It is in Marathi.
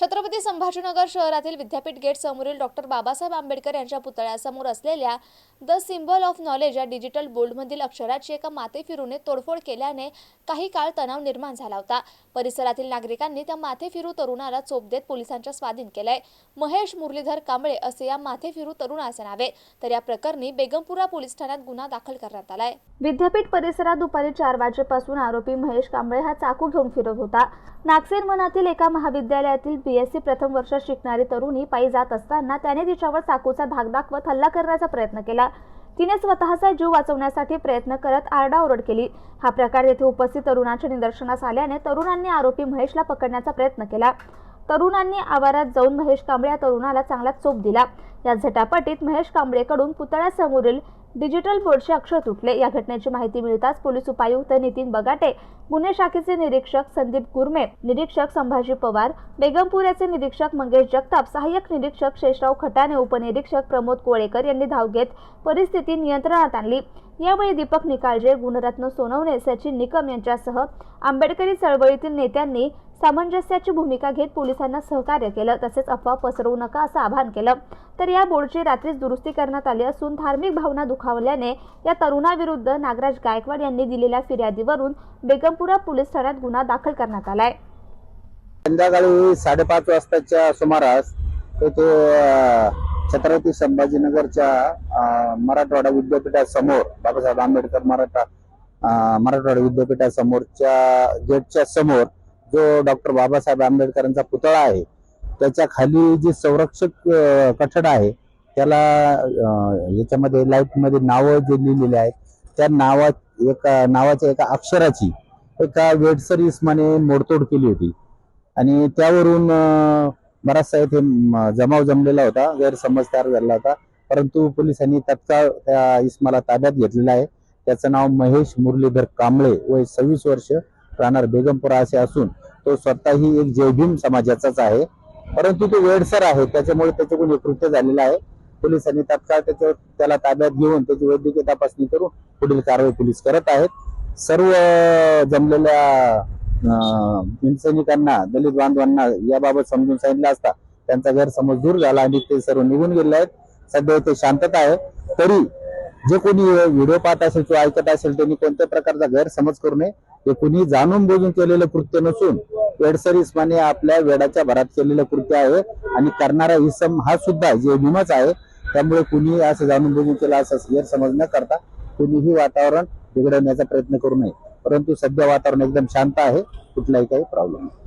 छत्रपती संभाजीनगर शहरातील विद्यापीठ गेट समोरील डॉक्टर बाबासाहेब आंबेडकर यांच्या पुतळ्यासमोर असलेल्या द सिम्बॉल ऑफ नॉलेज या डिजिटल बोर्डमधील अक्षराची एका माते फिरूने तोडफोड केल्याने काही काळ तणाव निर्माण झाला होता. परिसरातील नागरिकांनी त्या माथे फिरू तरुणाला चोप देत पोलिसांच्या स्वाधीन केलंय. महेश मुरलीधर कांबळे असे या माथे फिरू तरुणाचे नावे तर या प्रकरणी बेगमपुरा पोलीस ठाण्यात गुन्हा दाखल करण्यात आलाय. विद्यापीठ परिसरात दुपारी चार वाजेपासून आरोपी महेश कांबळे हा चाकू घेऊन फिरत होता. नागसेन मनातील एका महाविद्यालयातील बीएससी प्रथम वर्षात शिकणारी तरुणी पायी जात असताना त्याने तिच्यावर चाकूचा धाक दाखवत हल्ला करण्याचा प्रयत्न केला. तिने स्वतःचा जीव वाचवण्यासाठी प्रयत्न करत आरडाओरड केली. हा प्रकार येथे उपस्थित तरुणाच्या निदर्शनास आल्याने तरुणांनी आरोपी महेशला पकडण्याचा प्रयत्न केला. तरुणांनी आवारात जाऊन महेश कांबळे या तरुणाला चांगला चोप दिला. या झटापटीत महेश कांबळेकडून पुतळ्यासमोरील डिजिटल बोर्डचे अक्षर तुटले. या घटनेची माहिती मिळताच पोलीस उपायुक्त नितीन बगाटे गुन्हे शाखेचे निरीक्षक संदीप गुरमे निरीक्षक संभाजी पवार बेगमपुऱ्याचे निरीक्षक मंगेश जगताप सहाय्यक निरीक्षक शेषराव खटाणे उपनिरीक्षक प्रमोद कोळेकर यांनी धाव घेत परिस्थिती नियंत्रणात आणली. यावेळी दीपक निकाळजे गुणरत्न सोनवणे सचिन निकम यांच्यासह आंबेडकरी चळवळीतील नेत्यांनी सामंजस्याची भूमिका घेत पोलिसांना सहकार्य केलं. तसेच अफवा पसरवू नका असं आवाहन केलं. तर या बोर्डची रात्रीच दुरुस्ती करण्यात आली असून धार्मिक भावना दुखावल्याने या तरुणाविरुद्ध नागराज गायकवाड यांनी दिलेल्या फिर्यादीवरून बेगमपुरा पोलीस ठाण्यात गुन्हा दाखल करण्यात आलाय. संध्याकाळी साडेपाच वाजताच्या सुमारास तेथे छत्रपती संभाजीनगरच्या मराठवाडा विद्यापीठासमोर बाबासाहेब आंबेडकर मराठा मराठवाडा विद्यापीठासमोरच्या गेटच्या समोर जो डॉक्टर बाबासाहेब आंबेडकरांचा पुतळा आहे त्याच्याखाली जे संरक्षक कठड आहे त्याला याच्यामध्ये लाईटमध्ये नावं जे लिहिलेले आहेत त्या नावा एका नावाच्या एका अक्षराची एका वेडसर इस्माने मोडतोड केली होती. आणि त्यावरून बराचसा इथे जमाव जमलेला होता गैरसमज तयार झाला होता. परंतु पोलिसांनी तत्काळ त्या इस्माला ताब्यात घेतलेला आहे. त्याचं नाव महेश मुरलीधर कांबळे वय सव्वीस वर्ष राहणार बेगमपुरा असे असून तो स्वतःही एक जयभीम समाजाचाच आहे. परंतु तो वेडसर आहे त्याच्यामुळे त्याच्याकडून हे कृत्य झालेलं आहे. पोलिसांनी तत्काळ त्याच्यावर त्याला ताब्यात घेऊन त्याची वैद्यकीय तपासणी करून पुढील कारवाई पोलीस करत आहेत. सर्व जमलेल्या सैनिकांना दलित बांधवांना याबाबत समजून सांगितलं असता त्यांचा गैरसमज दूर झाला आणि ते सर्व निघून गेले आहेत. सध्या ते शांतता आहे. तरी जे कोणी व्हिडिओ पाहत असेल किंवा ऐकत असेल त्यांनी कोणत्या प्रकारचा गैरसमज करू नये हे कुणी जाणून बुजून केलेलं कृत्य नसून वेडसर इस्माने आपल्या वेडाच्या भरात केलेलं कृत्य आहे आणि करणारा इसम हा सुद्धा जे भीमच आहे त्यामुळे कुणीही असं जाणून बुजून केला असं गैरसमज न करता कुणीही वातावरण बिघडवण्याचा प्रयत्न करू नये. परंतु सध्या वातावरण एकदम शांत आहे कुठलाही काही प्रॉब्लेम नाही.